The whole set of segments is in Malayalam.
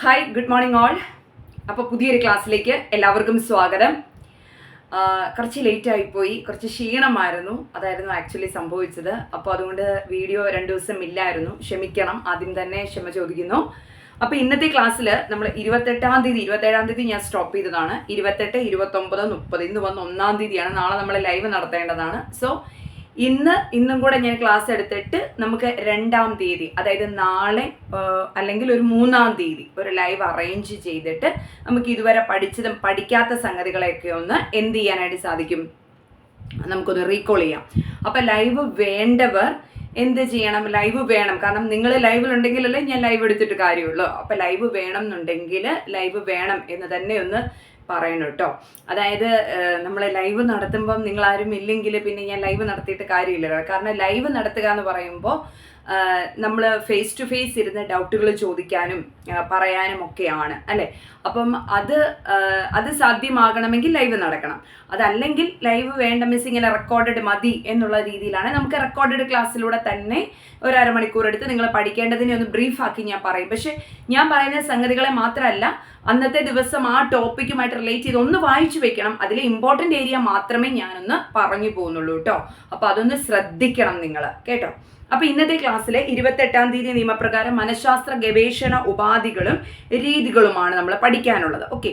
ഹായ് ഗുഡ് മോർണിംഗ് ഓൾ അപ്പോൾ പുതിയൊരു ക്ലാസ്സിലേക്ക് എല്ലാവർക്കും സ്വാഗതം. കുറച്ച് ലേറ്റ് ആയിപ്പോയി. കുറച്ച് ക്ഷീണമായിരുന്നു. അതായിരുന്നു ആക്ച്വലി സംഭവിച്ചത്. അപ്പോൾ അതുകൊണ്ട് വീഡിയോ രണ്ട് ദിവസം ഇല്ലായിരുന്നു. ക്ഷമിക്കണം. ആദ്യം തന്നെ ക്ഷമ ചോദിക്കുന്നു. അപ്പോൾ ഇന്നത്തെ ക്ലാസ്സിൽ നമ്മൾ ഇരുപത്തെട്ടാം തീയതി ഇരുപത്തേഴാം തീയതി ഞാൻ സ്റ്റോപ്പ് ചെയ്തതാണ്. ഇരുപത്തെട്ട് ഇരുപത്തൊമ്പത് മുപ്പത് ഇന്ന് വന്ന് ഒന്നാം തീയതിയാണ്. നാളെ നമ്മൾ ലൈവ് നടത്തേണ്ടതാണ്. സോ ഇന്ന് ഇന്നും കൂടെ ഞാൻ ക്ലാസ് എടുത്തിട്ട് നമുക്ക് രണ്ടാം തീയതി അതായത് നാളെ അല്ലെങ്കിൽ ഒരു മൂന്നാം തീയതി ഒരു ലൈവ് അറേഞ്ച് ചെയ്തിട്ട് നമുക്ക് ഇതുവരെ പഠിച്ചതും പഠിക്കാത്ത സംഗതികളെയൊക്കെ ഒന്ന് എന്ത് ചെയ്യാനായിട്ട് സാധിക്കും? നമുക്കൊന്ന് റീകോൾ ചെയ്യാം. അപ്പം ലൈവ് വേണ്ടവർ എന്ത് ചെയ്യണം? ലൈവ് വേണം. കാരണം നിങ്ങൾ ലൈവിലുണ്ടെങ്കിലല്ലേ ഞാൻ ലൈവ് എടുത്തിട്ട് കാര്യമുള്ളൂ. അപ്പം ലൈവ് വേണം എന്നുണ്ടെങ്കിൽ ലൈവ് വേണം എന്ന് തന്നെ ഒന്ന് പറയണം കേട്ടോ. അതായത് നമ്മൾ ലൈവ് നടത്തുമ്പം നിങ്ങൾ ആരും ഇല്ലെങ്കിൽ പിന്നെ ഞാൻ ലൈവ് നടത്തിയിട്ട് കാര്യമില്ല കാരണം ലൈവ് നടത്തുക എന്ന് പറയുമ്പോൾ നമ്മൾ ഫേസ് ടു ഫേസ് ഇരുന്ന് ഡൗട്ടുകൾ ചോദിക്കാനും പറയാനും ഒക്കെയാണ് അല്ലേ? അപ്പം അത് അത് സാധ്യമാകണമെങ്കിൽ ലൈവ് നടക്കണം. അതല്ലെങ്കിൽ ലൈവ് വേണ്ട മിസ് ഇങ്ങനെ റെക്കോർഡഡ് മതി എന്നുള്ള രീതിയിലാണ് നമുക്ക് റെക്കോർഡഡ് ക്ലാസ്സിലൂടെ തന്നെ ഒരു അരമണിക്കൂർ എടുത്ത് നിങ്ങൾ പഠിക്കേണ്ടതിനെ ഒന്ന് ബ്രീഫ് ആക്കി ഞാൻ പറയും. പക്ഷെ ഞാൻ പറയുന്ന സംഗതികളെ മാത്രമല്ല അന്നത്തെ ദിവസം ആ ടോപ്പിക്കുമായിട്ട് റിലേറ്റ് ചെയ്ത് ഒന്ന് വായിച്ചു വെക്കണം. അതിലെ ഇമ്പോർട്ടന്റ് ഏരിയ മാത്രമേ ഞാനൊന്ന് പറഞ്ഞു പോകുന്നുള്ളൂ കേട്ടോ. അപ്പോൾ അതൊന്ന് ശ്രദ്ധിക്കണം നിങ്ങൾ കേട്ടോ? അപ്പൊ ഇന്നത്തെ ക്ലാസ്സിലെ ഇരുപത്തെട്ടാം തീയതി നിയമപ്രകാരം മനഃശാസ്ത്ര ഗവേഷണ ഉപാധികളും രീതികളുമാണ് നമ്മൾ പഠിക്കാനുള്ളത്. ഓക്കെ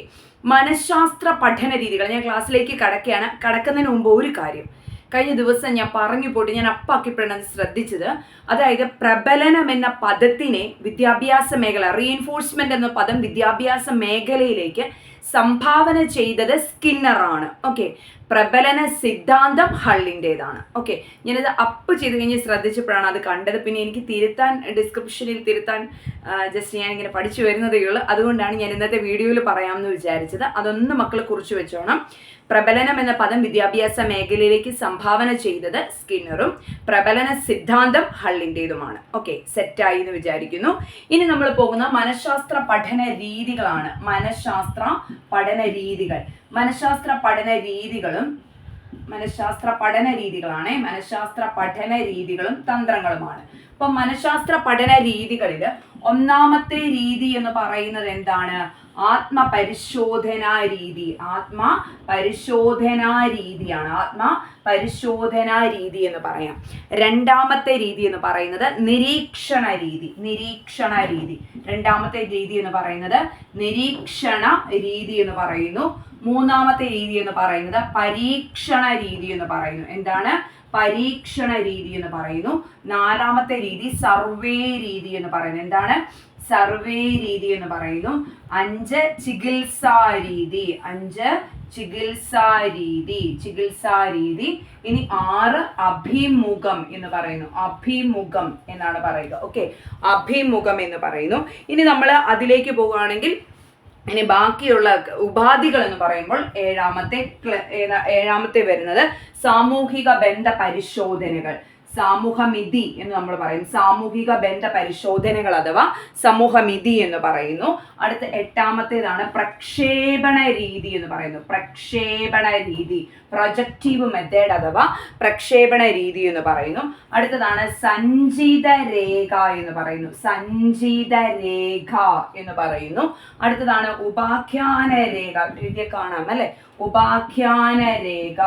മനഃശാസ്ത്ര പഠന രീതികൾ. ഞാൻ ക്ലാസ്സിലേക്ക് കടക്കുകയാണ്. കടക്കുന്നതിന് മുമ്പ് ഒരു കാര്യം. കഴിഞ്ഞ ദിവസം ഞാൻ പറഞ്ഞു പോയിട്ട് ഞാൻ അപ്പാക്കിപ്പോഴാണ് ശ്രദ്ധിച്ചത്. അതായത് പ്രബലനം എന്ന പദത്തിനെ വിദ്യാഭ്യാസ മേഖല റീഎൻഫോഴ്സ്മെന്റ് എന്ന പദം വിദ്യാഭ്യാസ മേഖലയിലേക്ക് സംഭാവന ചെയ്തത് സ്കിന്നറാണ്. ഓക്കെ പ്രബലന സിദ്ധാന്തം ഹള്ളിന്റേതാണ് ഓക്കെ ഞാനത് അപ്പ് ചെയ്ത് കഴിഞ്ഞ് ശ്രദ്ധിച്ചപ്പോഴാണ് അത് കണ്ടത്. പിന്നെ എനിക്ക് തിരുത്താൻ ഡിസ്ക്രിപ്ഷനിൽ തിരുത്താൻ ജസ്റ്റ് ഞാൻ ഇങ്ങനെ പഠിച്ചു വരുന്നതേ ഉള്ളൂ. അതുകൊണ്ടാണ് ഞാൻ ഇന്നത്തെ വീഡിയോയിൽ പറയാമെന്ന് വിചാരിച്ചത്. അതൊന്ന് മക്കളെ കുറിച്ച് വെച്ചോണം. പ്രബലനം എന്ന പദം വിദ്യാഭ്യാസ മേഖലയിലേക്ക് സംഭാവന ചെയ്തത് സ്കിന്നറും പ്രബലന സിദ്ധാന്തം ഹള്ളിന്റെതുമാണ് ഓക്കെ സെറ്റായി എന്ന് വിചാരിക്കുന്നു. ഇനി നമ്മൾ പോകുന്ന മനഃശാസ്ത്ര പഠന രീതികളാണ്. മനഃശാസ്ത്ര പഠന രീതികൾ. മനഃശാസ്ത്ര പഠന രീതികളും മനഃശാസ്ത്ര പഠന രീതികളാണ്. മനഃശാസ്ത്ര പഠന രീതികളും തന്ത്രങ്ങളുമാണ്. അപ്പം മനഃശാസ്ത്ര പഠന രീതികളിൽ ഒന്നാമത്തെ രീതി എന്ന് പറയുന്നത് എന്താണ്? ആത്മപരിശോധനാ രീതി. ആത്മ പരിശോധനാ രീതിയാണ്. ആത്മ പരിശോധനാ രീതി എന്ന് പറയാം. രണ്ടാമത്തെ രീതി എന്ന് പറയുന്നത് നിരീക്ഷണ രീതി. നിരീക്ഷണ രീതി. രണ്ടാമത്തെ രീതി എന്ന് പറയുന്നത് നിരീക്ഷണ രീതി എന്ന് പറയുന്നു. മൂന്നാമത്തെ രീതി എന്ന് പറയുന്നത് പരീക്ഷണ രീതി എന്ന് പറയുന്നു. എന്താണ്? പരീക്ഷണ രീതി എന്ന് പറയുന്നു. നാലാമത്തെ രീതി സർവേ രീതി എന്ന് പറയുന്നു. എന്താണ്? സർവേ രീതി എന്ന് പറയുന്നു. അഞ്ച് ചികിത്സാ രീതി. അഞ്ച് ചികിത്സാ രീതി. ചികിത്സാ രീതി. ഇനി ആറ് അഭിമുഖം എന്ന് പറയുന്നു. അഭിമുഖം എന്നാണ് പറയുക. ഓക്കെ അഭിമുഖം എന്ന് പറയുന്നു. ഇനി നമ്മൾ അതിലേക്ക് പോവുകയാണെങ്കിൽ ഇനി ബാക്കിയുള്ള ഉപാധികൾ എന്ന് പറയുമ്പോൾ ഏഴാമത്തെ ഏഴാമത്തെ വരുന്നത് സാമൂഹിക ബന്ധ പരിശോധനകൾ. സാമൂഹമിതി എന്ന് നമ്മൾ പറയും സാമൂഹിക ബന്ധ പരിശോധനകൾ അഥവാ സമൂഹമിതി എന്ന് പറയുന്നു. അടുത്ത എട്ടാമത്തേതാണ് പ്രക്ഷേപണ രീതി എന്ന് പറയുന്നു. പ്രക്ഷേപണ രീതി. പ്രൊജക്റ്റീവ് മെത്തേഡ് അഥവാ പ്രക്ഷേപണ രീതി എന്ന് പറയുന്നു. അടുത്തതാണ് സഞ്ചിത രേഖ എന്ന് പറയുന്നു. സഞ്ചിത രേഖ എന്ന് പറയുന്നു. അടുത്തതാണ് ഉപാഖ്യാന രേഖ. രീതിയെ കാണാം അല്ലെ? ഉപാഖ്യാന രേഖ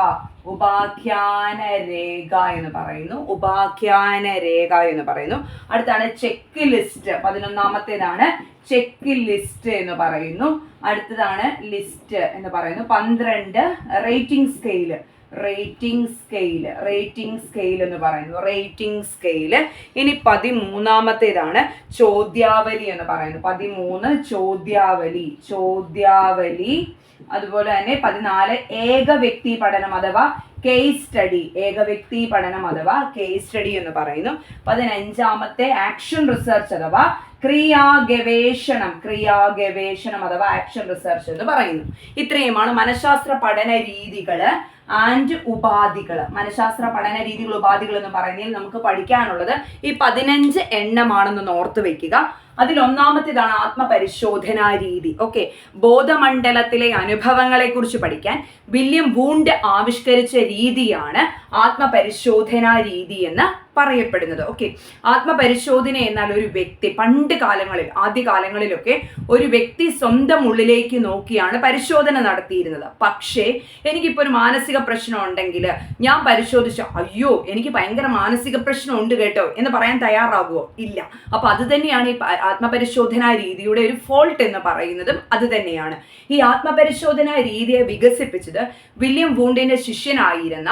ഉപാഖ്യാന രേഖ എന്ന് പറയുന്നു. ഉപാഖ്യാന രേഖ എന്ന് പറയുന്നു. അടുത്താണ് ചെക്ക് ലിസ്റ്റ് പതിനൊന്നാമത്തേതാണ് ചെക്ക് ലിസ്റ്റ് എന്ന് പറയുന്നു. അടുത്തതാണ് ലിസ്റ്റ് എന്ന് പറയുന്നു. പന്ത്രണ്ട് rating scale rating scale rating scale എന്ന് പറയുന്നു. റേറ്റിംഗ് സ്കെയിൽ ഇനി പതിമൂന്നാമത്തേതാണ് ചോദ്യാവലി എന്ന് പറയുന്നു. പതിമൂന്ന് ചോദ്യാവലി. ചോദ്യാവലി. അതുപോലെ തന്നെ പതിനാല് ഏക വ്യക്തി പഠനം അഥവാ കേസ് സ്റ്റഡി ഏക വ്യക്തി പഠനം അഥവാ കേസ് സ്റ്റഡി എന്ന് പറയുന്നു. പതിനഞ്ചാമത്തെ ആക്ഷൻ റിസർച്ച് അഥവാ ക്രിയാ ഗവേഷണം ക്രിയാ ഗവേഷണം അഥവാ ആക്ഷൻ റിസർച്ച് എന്ന് പറയുന്നു. ഇത്രയുമാണ് മനഃശാസ്ത്ര പഠന രീതികൾ ആൻഡ് ഉപാധികൾ മനഃശാസ്ത്ര പഠന രീതികൾ ഉപാധികൾ എന്ന് പറയുന്നതിൽ നമുക്ക് പഠിക്കാനുള്ളത് ഈ പതിനഞ്ച് എണ്ണമാണെന്ന് ഓർത്ത് വെക്കുക. അതിൽ ഒന്നാമത്തേതാണ് ആത്മപരിശോധനാ രീതി. ഓക്കെ ബോധമണ്ഡലത്തിലെ അനുഭവങ്ങളെക്കുറിച്ച് പഠിക്കാൻ വില്യം വൂണ്ട് ആവിഷ്കരിച്ച രീതിയാണ് ആത്മപരിശോധനാ രീതി എന്ന് പറയപ്പെടുന്നത്. ഓക്കെ ആത്മപരിശോധന എന്നാൽ ഒരു വ്യക്തി പണ്ട് കാലങ്ങളിൽ ആദ്യ കാലങ്ങളിലൊക്കെ ഒരു വ്യക്തി സ്വന്തം ഉള്ളിലേക്ക് നോക്കിയാണ് പരിശോധന നടത്തിയിരുന്നത്. പക്ഷേ എനിക്കിപ്പോൾ ഒരു മാനസിക പ്രശ്നം ഉണ്ടെങ്കിൽ ഞാൻ പരിശോധിച്ചു അയ്യോ എനിക്ക് ഭയങ്കര മാനസിക പ്രശ്നം ഉണ്ട് കേട്ടോ എന്ന് പറയാൻ തയ്യാറാകുമോ ഇല്ല. അപ്പോൾ അത് തന്നെയാണ് ഈ ആത്മപരിശോധന രീതിയുടെ ഒരു ഫോൾട്ട് എന്ന് പറയുന്നതും അത് തന്നെയാണ്. ഈ ആത്മപരിശോധനാ രീതിയെ വികസിപ്പിച്ചത് വില്യം വൂണ്ടിന്റെ ശിഷ്യനായിരുന്ന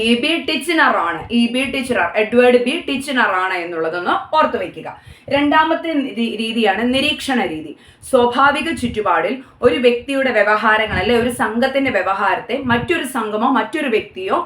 ഇ ബി ടിച്ചിനർ ആണ്. E B Titchener Edward B Titchener ആണ് എന്നുള്ളതൊന്ന് ഓർത്തു വയ്ക്കുക രണ്ടാമത്തെ രീതിയാണ് നിരീക്ഷണ രീതി. സ്വാഭാവിക ചുറ്റുപാടിൽ ഒരു വ്യക്തിയുടെ വ്യവഹാരങ്ങൾ അല്ലെ ഒരു സംഘത്തിന്റെ വ്യവഹാരത്തെ മറ്റൊരു സംഘമോ മറ്റൊരു വ്യക്തിയോ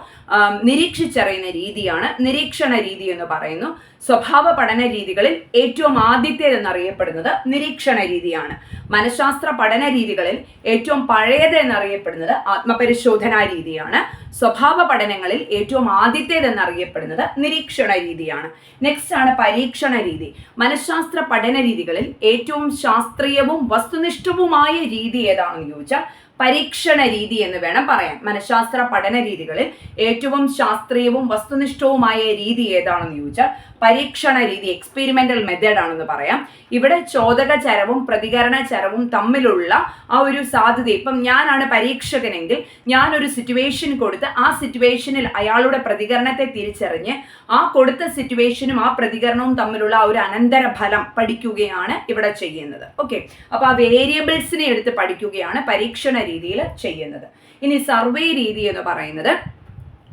നിരീക്ഷിച്ചറിയുന്ന രീതിയാണ് നിരീക്ഷണ രീതി എന്ന് പറയുന്നു. സ്വഭാവ പഠന രീതികളിൽ ഏറ്റവും ആദ്യത്തേത് എന്നറിയപ്പെടുന്നത് നിരീക്ഷണ രീതിയാണ്. മനഃശാസ്ത്ര പഠന രീതികളിൽ ഏറ്റവും പഴയത് എന്നറിയപ്പെടുന്നത് ആത്മപരിശോധനാ രീതിയാണ്. സ്വഭാവ പഠനങ്ങളിൽ ഏറ്റവും ആദ്യത്തേതെന്നറിയപ്പെടുന്നത് നിരീക്ഷണ രീതിയാണ്. നെക്സ്റ്റ് ആണ് പരീക്ഷണ രീതി. മനഃശാസ്ത്ര പഠന രീതികളിൽ ഏറ്റവും ശാസ്ത്രീയവും വസ്തുനിഷ്ഠവുമായ രീതി ഏതാണെന്ന് ചോദിച്ചാൽ പരീക്ഷണ രീതി എന്ന് വേണം പറയാൻ. മനഃശാസ്ത്ര പഠന രീതികളിൽ ഏറ്റവും ശാസ്ത്രീയവും വസ്തുനിഷ്ഠവുമായ രീതി ഏതാണെന്ന് ചോദിച്ചാൽ പരീക്ഷണ രീതി എക്സ്പെരിമെന്റൽ മെത്തേഡ് ആണെന്ന് പറയാം. ഇവിടെ ചോദക ചരവും പ്രതികരണ ചരവും തമ്മിലുള്ള ആ ഒരു സാധ്യത. ഇപ്പം ഞാനാണ് പരീക്ഷകനെങ്കിൽ ഞാൻ ഒരു സിറ്റുവേഷൻ കൊടുത്ത് ആ സിറ്റുവേഷനിൽ അയാളുടെ പ്രതികരണത്തെ തിരിച്ചറിഞ്ഞ് ആ കൊടുത്ത സിറ്റുവേഷനും ആ പ്രതികരണവും തമ്മിലുള്ള ആ ഒരു അനന്തര ഫലം പഠിക്കുകയാണ് ഇവിടെ ചെയ്യുന്നത്. ഓക്കെ അപ്പോൾ ആ വേരിയബിൾസിനെ എടുത്ത് പഠിക്കുകയാണ് പരീക്ഷണ രീതിയിൽ ചെയ്യുന്നത്. ഇനി സർവേ രീതി എന്ന് പറയുന്നത്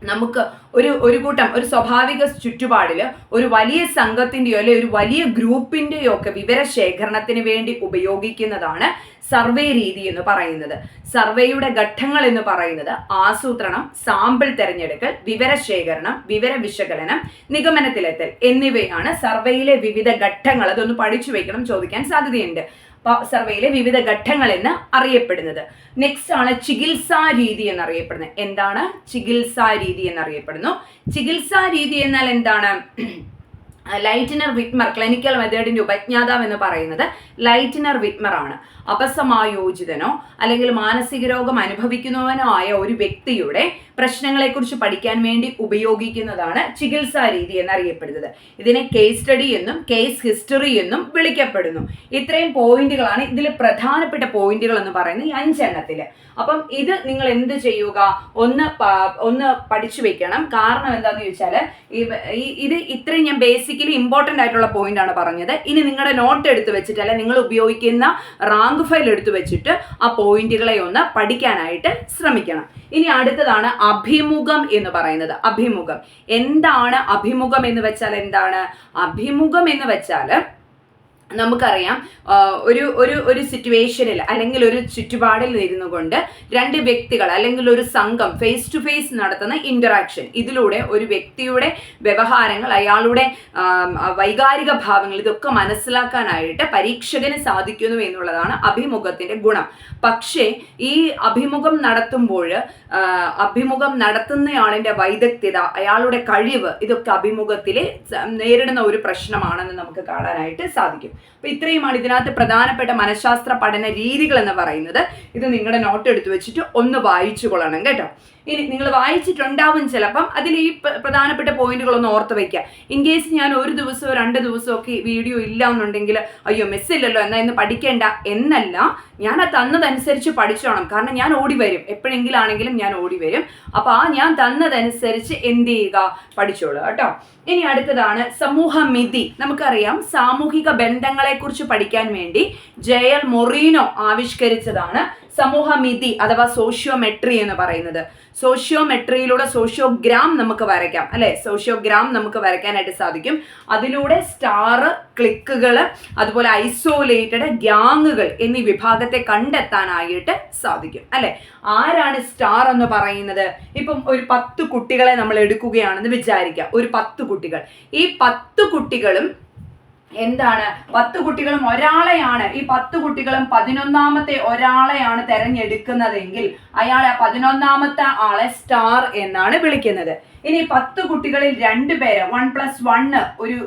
നമുക്ക് ഒരു ഒരു കൂട്ടം ഒരു സ്വാഭാവിക ചുറ്റുപാടിൽ ഒരു വലിയ സംഘത്തിന്റെയോ അല്ലെ ഒരു വലിയ ഗ്രൂപ്പിന്റെയോ ഒക്കെ വിവരശേഖരണത്തിന് വേണ്ടി ഉപയോഗിക്കുന്നതാണ് സർവേ രീതി എന്ന് പറയുന്നത്. സർവേയുടെ ഘട്ടങ്ങൾ എന്ന് പറയുന്നത് ആസൂത്രണം സാമ്പിൾ തിരഞ്ഞെടുക്കൽ വിവരശേഖരണം വിവര വിശകലനം നിഗമനത്തിലെത്തൽ എന്നിവയാണ് സർവേയിലെ വിവിധ ഘട്ടങ്ങൾ. അതൊന്ന് പഠിച്ചു വെക്കണം ചോദിക്കാൻ സാധ്യതയുണ്ട്. സർവേയിലെ വിവിധ ഘട്ടങ്ങൾ എന്ന് അറിയപ്പെടുന്നത്. നെക്സ്റ്റ് ആണ് ചികിത്സാ രീതി എന്നറിയപ്പെടുന്നത്. എന്താണ് ചികിത്സാ രീതി എന്നറിയപ്പെടുന്നു? ചികിത്സാ രീതി എന്നാൽ എന്താണ്? ലൈറ്റിനർ വിറ്റ്മർ ക്ലിനിക്കൽ മെത്തേഡിന്റെ ഉപജ്ഞാതാവ് എന്ന് പറയുന്നത് ലൈറ്റിനർ വിറ്റ്മർ ആണ്. അപസമായോജിതനോ അല്ലെങ്കിൽ മാനസിക രോഗം അനുഭവിക്കുന്നവനോ ആയ ഒരു വ്യക്തിയുടെ പ്രശ്നങ്ങളെക്കുറിച്ച് പഠിക്കാൻ വേണ്ടി ഉപയോഗിക്കുന്നതാണ് ചികിത്സാ രീതി എന്നറിയപ്പെടുന്നത്. ഇതിനെ കേസ് സ്റ്റഡി എന്നും കേസ് ഹിസ്റ്ററി എന്നും വിളിക്കപ്പെടുന്നു. ഇത്രയും പോയിന്റുകളാണ് ഇതിൽ പ്രധാനപ്പെട്ട പോയിന്റുകൾ എന്ന് പറയുന്നത് ഈ അഞ്ചെണ്ണത്തിൽ അപ്പം ഇത് നിങ്ങൾ എന്ത് ചെയ്യുക? ഒന്ന് ഒന്ന് പഠിച്ചു വെക്കണം. കാരണം എന്താന്ന് ചോദിച്ചാൽ ഇത് ഇത്രയും ഞാൻ ബേസിക്കലി ഇമ്പോർട്ടന്റ് ആയിട്ടുള്ള പോയിന്റ് ആണ് പറഞ്ഞത്. ഇനി നിങ്ങളുടെ നോട്ട് എടുത്ത് വെച്ചിട്ട് നിങ്ങൾ ഉപയോഗിക്കുന്ന റാങ്ക് ഫയൽ എടുത്തു വെച്ചിട്ട് ആ പോയിന്റുകളെ ഒന്ന് പഠിക്കാനായിട്ട് ശ്രമിക്കണം. ഇനി അടുത്തതാണ് അഭിമുഖം എന്ന് പറയുന്നത്. അഭിമുഖം. എന്താണ് അഭിമുഖം എന്ന് വെച്ചാൽ എന്താണ്? അഭിമുഖം എന്ന് വെച്ചാൽ നമുക്കറിയാം ഒരു ഒരു ഒരു സിറ്റുവേഷനിൽ അല്ലെങ്കിൽ ഒരു ചുറ്റുപാടിൽ ഇരുന്നു കൊണ്ട് രണ്ട് വ്യക്തികൾ അല്ലെങ്കിൽ ഒരു സംഘം ഫേസ് ടു ഫേസ് നടത്തുന്ന ഇന്ററാക്ഷൻ ഇതിലൂടെ ഒരു വ്യക്തിയുടെ വ്യവഹാരങ്ങൾ അയാളുടെ വൈകാരിക ഭാവങ്ങൾ ഇതൊക്കെ മനസ്സിലാക്കാനായിട്ട് പരീക്ഷകന് സാധിക്കുന്നു എന്നുള്ളതാണ് അഭിമുഖത്തിന്റെ ഗുണം. പക്ഷേ ഈ അഭിമുഖം നടത്തുമ്പോൾ അഭിമുഖം നടത്തുന്നയാളിന്റെ വൈദഗ്ധ്യത അയാളുടെ കഴിവ് ഇതൊക്കെ അഭിമുഖത്തിൽ നേരിടുന്ന ഒരു പ്രശ്നമാണെന്ന് നമുക്ക് കാണാനായിട്ട് സാധിക്കും. അപ്പൊ ഇത്രയുമാണ് ഇതിനകത്ത് പ്രധാനപ്പെട്ട മനഃശാസ്ത്ര പഠന രീതികൾ എന്ന് പറയുന്നത്. ഇത് നിങ്ങളുടെ നോട്ട് എടുത്തു വെച്ചിട്ട് ഒന്ന് വായിച്ചു കൊള്ളണം കേട്ടോ. ഇനി നിങ്ങൾ വായിച്ചിട്ടുണ്ടാവും ചിലപ്പം അതിൽ ഈ പ്ര- പ്രധാനപ്പെട്ട പോയിന്റുകൾ ഒന്ന് ഓർത്ത് വയ്ക്കുക. ഇൻ കേസ് ഞാൻ ഒരു ദിവസമോ രണ്ട് ദിവസമോ ഒക്കെ വീഡിയോ ഇല്ല എന്നുണ്ടെങ്കിൽ അയ്യോ മിസ്സില്ലല്ലോ എന്നാ ഇന്ന് പഠിക്കേണ്ട? എന്നല്ല ഞാൻ ആ തന്നതനുസരിച്ച് പഠിച്ചോണം കാരണം ഞാൻ ഓടി വരും. എപ്പോഴെങ്കിലാണെങ്കിലും ഞാൻ ഓടി വരും. അപ്പൊ ആ ഞാൻ തന്നതനുസരിച്ച് എന്ത് ചെയ്യുക? പഠിച്ചോളൂ കേട്ടോ. ഇനി അടുത്തതാണ് സമൂഹമിതി നമുക്കറിയാം സാമൂഹിക ബന്ധങ്ങളെ കുറിച്ച് പഠിക്കാൻ വേണ്ടി ജയൽ മൊറീനോ ആവിഷ്കരിച്ചതാണ് സമൂഹമിതി അഥവാ സോഷ്യോമെട്രി എന്ന് പറയുന്നത്. സോഷ്യോമെട്രിയിലൂടെ സോഷ്യോഗ്രാം നമുക്ക് വരയ്ക്കാം അല്ലെ? സോഷ്യോഗ്രാം നമുക്ക് വരയ്ക്കാനായിട്ട് സാധിക്കും. അതിലൂടെ സ്റ്റാർ ക്ലിക്കുകൾ അതുപോലെ ഐസോലേറ്റഡ് ഗ്യാങ്ങുകൾ എന്നീ വിഭാഗത്തെ കണ്ടെത്താനായിട്ട് സാധിക്കും അല്ലെ? ആരാണ് സ്റ്റാർ എന്ന് പറയുന്നത്? ഇപ്പം ഒരു പത്ത് കുട്ടികളെ നമ്മൾ എടുക്കുകയാണെന്ന് വിചാരിക്കുക ഒരു പത്ത് കുട്ടികൾ. ഈ പത്ത് കുട്ടികളും എന്താണ്? പത്ത് കുട്ടികളും ഒരാളെയാണ്. ഈ പത്ത് കുട്ടികളും പതിനൊന്നാമത്തെ ഒരാളെയാണ് തെരഞ്ഞെടുക്കുന്നതെങ്കിൽ അയാളെ പതിനൊന്നാമത്തെ ആളെ സ്റ്റാർ എന്നാണ് വിളിക്കുന്നത്. ഇനി പത്ത് കുട്ടികളിൽ രണ്ടുപേര് വൺ പ്ലസ് വണ്ണ് ഒരു